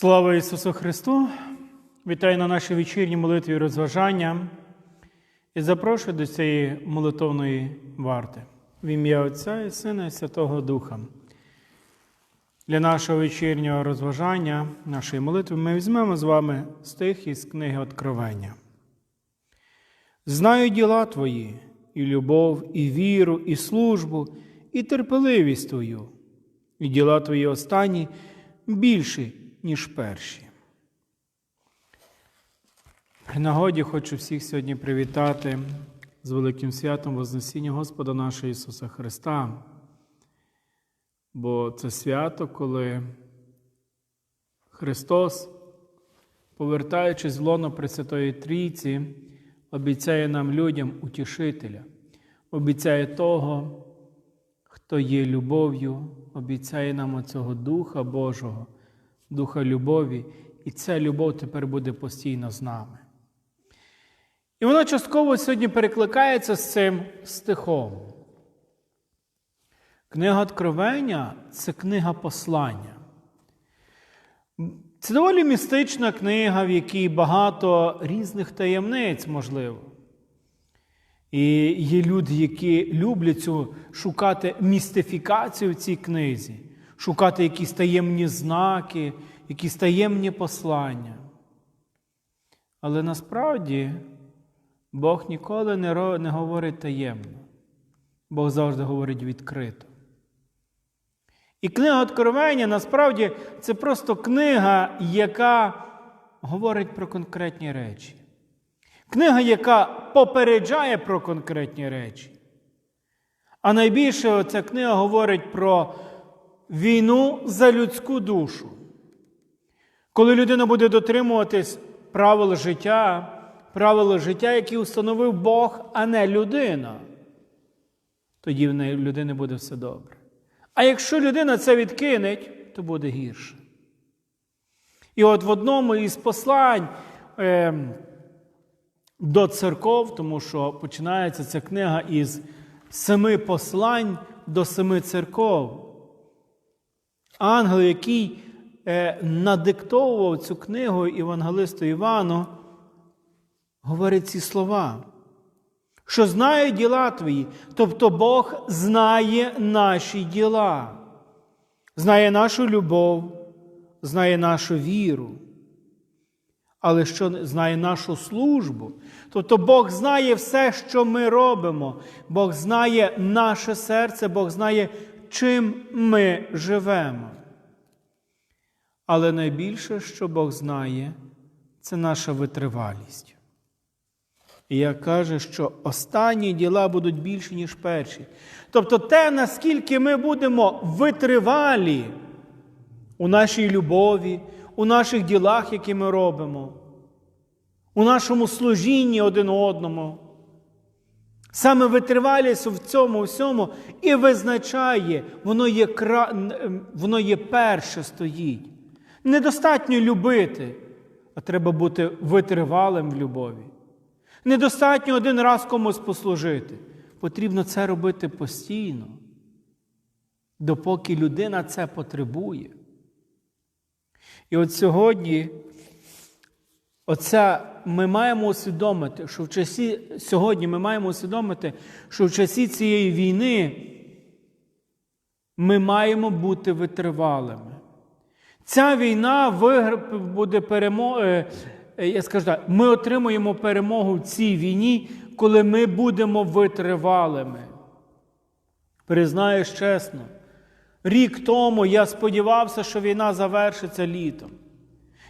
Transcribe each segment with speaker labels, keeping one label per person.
Speaker 1: Слава Ісусу Христу! Вітаю на нашій вечірній молитві розважання і запрошую до цієї молитовної варти в ім'я Отця і Сина і Святого Духа. Для нашого вечірнього розважання, нашої молитви, ми візьмемо з вами стих із книги Откровення. Знаю діла твої, і любов, і віру, і службу, і терпеливість твою, і діла твої останні більші, ніж перші. Нагоді хочу всіх сьогодні привітати з великим святом Вознесіння Господа нашого Ісуса Христа. Бо це свято, коли Христос, повертаючись в лоно Пресвятої Трійці, обіцяє нам людям утішителя, обіцяє того, хто є любов'ю, обіцяє нам оцього Духа Божого, Духа любові, і ця любов тепер буде постійно з нами. І вона частково сьогодні перекликається з цим стихом. Книга Откровення це книга послання. Це доволі містична книга, в якій багато різних таємниць, можливо. І є люди, які люблять цю шукати містифікацію в цій книзі, шукати якісь таємні знаки, якісь таємні послання. Але насправді Бог ніколи не, говорить таємно. Бог завжди говорить відкрито. І книга Откровення насправді це просто книга, яка говорить про конкретні речі. Книга, яка попереджає про конкретні речі. А найбільше ця книга говорить про війну за людську душу. Коли людина буде дотримуватись правил життя, правил життя, які установив Бог, а не людина, тоді в неї людини буде все добре. А якщо людина це відкинеть, то буде гірше. І от в одному із послань е, до церков, тому що починається ця книга із семи послань до семи церков. Ангел, який е, надиктовував цю книгу Євангелисту Івану, говорить ці слова, що знає діла твої, тобто Бог знає наші діла, знає нашу любов, знає нашу віру, але що знає нашу службу. Тобто Бог знає все, що ми робимо, Бог знає наше серце, Бог знає, чим ми живемо. Але найбільше, що Бог знає, це наша витривалість. І як каже, що останні діла будуть більші, ніж перші. Тобто те, наскільки ми будемо витривалі у нашій любові, у наших ділах, які ми робимо, у нашому служінні один одному. Саме витривалість в цьому всьому і визначає, воно є, кра... воно є перше стоїть. Недостатньо любити, а треба бути витривалим в любові. Недостатньо один раз комусь послужити. Потрібно це робити постійно, допоки людина це потребує. І от сьогодні оця, ми маємо усвідомити, що в часі, сьогодні ми маємо усвідомити, що в часі цієї війни ми маємо бути витривалими. Ця війна вигр- буде перемогою. Я скажу так, ми отримуємо перемогу в цій війні, коли ми будемо витривалими. Признаюсь чесно, рік тому я сподівався, що війна завершиться літом.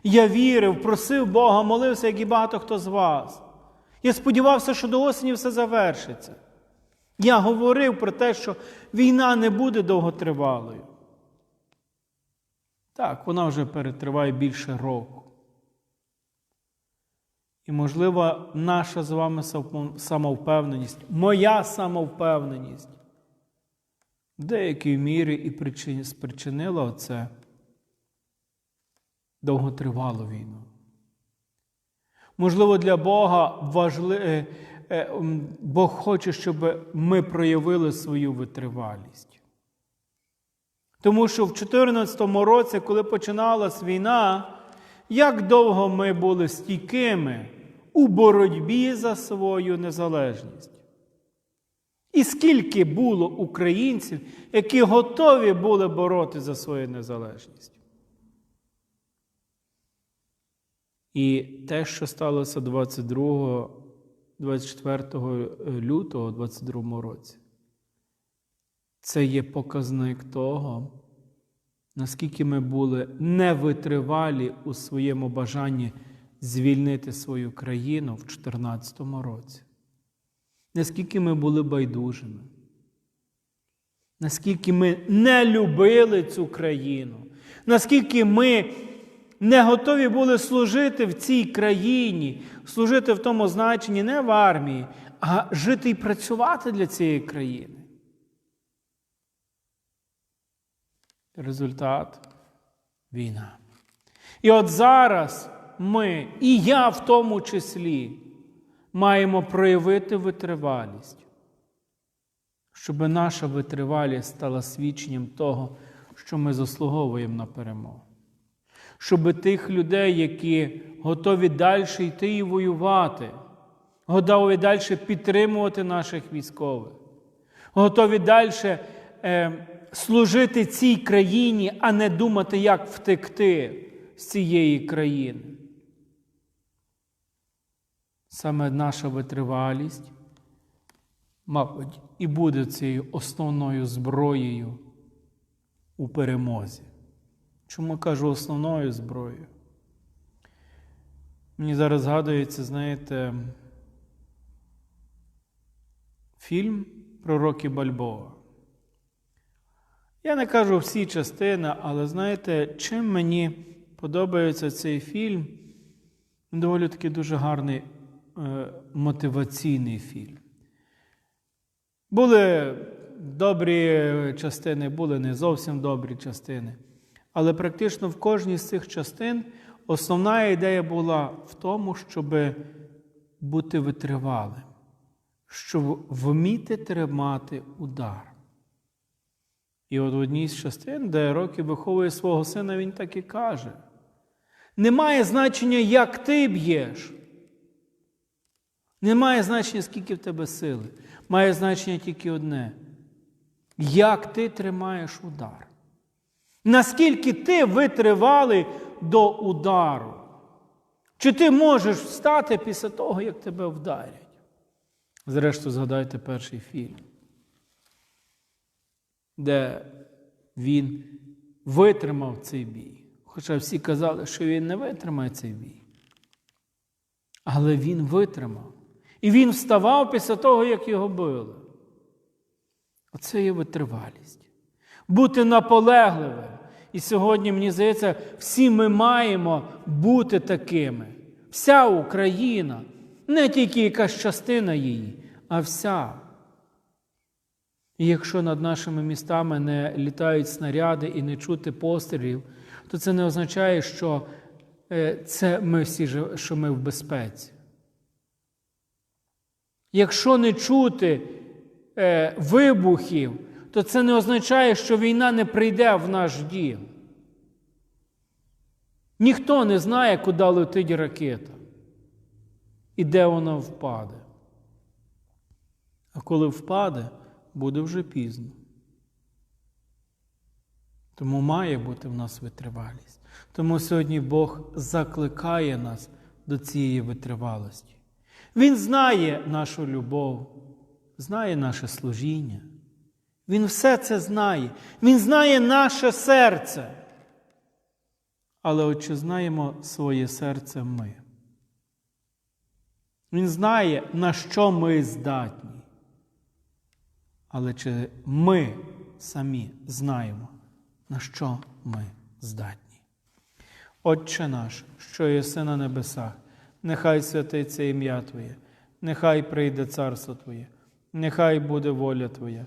Speaker 1: Я вірив, просив Бога, молився, як і багато хто з вас. Я сподівався, що до осені все завершиться. Я говорив про те, що війна не буде довготривалою. Так, вона вже перетриває більше року. І, можливо, наша з вами самовпевненість, моя самовпевненість в деякій мірі і причин- спричинила оце довготривалу війну. Можливо, для Бога важли... Бог хоче, щоб ми проявили свою витривалість. Тому що в 2014 році, коли починалась війна, як довго ми були стійкими у боротьбі за свою незалежність. І скільки було українців, які готові були боротися за свою незалежність. І те, що сталося 22, 24 лютого у 22 році, це є показник того, наскільки ми були невитривалі у своєму бажанні звільнити свою країну в 2014 році. Наскільки ми були байдужими, наскільки ми не любили цю країну, наскільки ми не готові були служити в цій країні, служити в тому значенні не в армії, а жити і працювати для цієї країни. Результат війна. І от зараз ми, і я в тому числі, маємо проявити витривалість, щоб наша витривалість стала свідченням того, що ми заслуговуємо на перемогу. Щоб тих людей, які готові далі йти і воювати, готові далі підтримувати наших військових, готові далі е, служити цій країні, а не думати, як втекти з цієї країни. Саме наша витривалість, мабуть, і буде цією основною зброєю у перемозі. Чому кажу основною зброєю? Мені зараз згадується, знаєте, фільм про Рокі Бальбоа. Я не кажу всі частини, але знаєте, чим мені подобається цей фільм? Доволі таки дуже гарний е, мотиваційний фільм. Були добрі частини, були не зовсім добрі частини. Але практично в кожній з цих частин основна ідея була в тому, щоб бути витривалим, щоб вміти тримати удар. І от в одній з частин, де Рокі виховує свого сина, він так і каже: немає значення, як ти б'єш. Немає значення, скільки в тебе сили. Має значення тільки одне: як ти тримаєш удар. Наскільки ти витривалий до удару? Чи ти можеш встати після того, як тебе вдарять? Зрештою, згадайте перший фільм, де він витримав цей бій. Хоча всі казали, що він не витримає цей бій. Але він витримав. І він вставав після того, як його били. Оце є витривалість. Бути наполегливим. І сьогодні, мені здається, всі ми маємо бути такими. Вся Україна, не тільки якась частина її, а вся. І якщо над нашими містами не літають снаряди і не чути пострілів, то це не означає, що е, це ми всі що ми в безпеці. Якщо не чути е, вибухів, то це не означає, що війна не прийде в наш дім. Ніхто не знає, куди летить ракета і де вона впаде. А коли впаде, буде вже пізно. Тому має бути в нас витривалість. Тому сьогодні Бог закликає нас до цієї витривалості. Він знає нашу любов, знає наше служіння. Він все це знає. Він знає наше серце. Але от чи знаємо своє серце ми? Він знає, на що ми здатні. Але чи ми самі знаємо, на що ми здатні? Отче наш, що єси на небесах, нехай святиться ім'я Твоє, нехай прийде царство Твоє, нехай буде воля Твоя,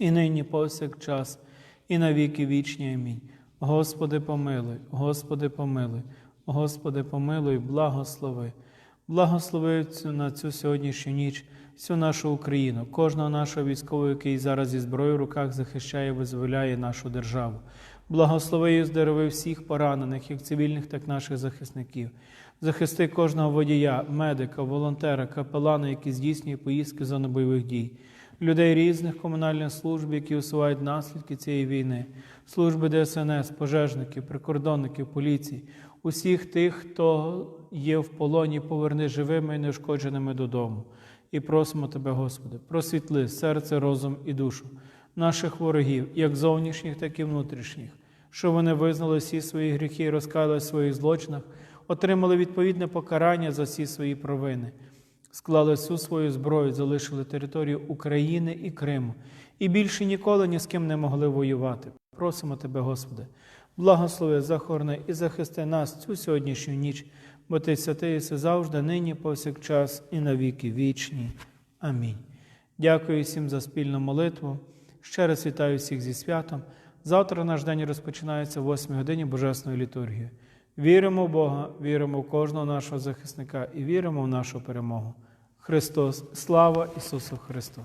Speaker 1: і нині повсякчас, і на віки вічні. Амінь. Господи, помилуй, Господи, помилуй, Господи, помилуй, благослови. Благослови цю- на цю сьогоднішню ніч всю нашу Україну, кожного нашого військового, який зараз зі зброєю в руках захищає визволяє нашу державу. Благослови і здорови всіх поранених, як цивільних, так і наших захисників. Захисти кожного водія, медика, волонтера, капелана, які здійснює поїздки в зону бойових дій, людей різних комунальних служб, які усувають наслідки цієї війни, служби ДСНС, пожежників, прикордонників, поліції, усіх тих, хто є в полоні, поверни живими і неушкодженими додому. І просимо Тебе, Господи, просвітли серце, розум і душу наших ворогів, як зовнішніх, так і внутрішніх, що вони визнали всі свої гріхи і розкаяли в своїх злочинах, отримали відповідне покарання за всі свої провини, склали всю свою зброю, залишили територію України і Криму, і більше ніколи ні з ким не могли воювати. Просимо Тебе, Господи, благослови, захорони і захисти нас цю сьогоднішню ніч, бо Ти святий єси завжди, нині, повсякчас і на віки вічні. Амінь. Дякую всім за спільну молитву. Ще раз вітаю всіх зі святом. Завтра наш день розпочинається в 8 годині Божесної літургії. Віримо в Бога, віримо в кожного нашого захисника і віримо в нашу перемогу. Христос, слава Ісусу Христу!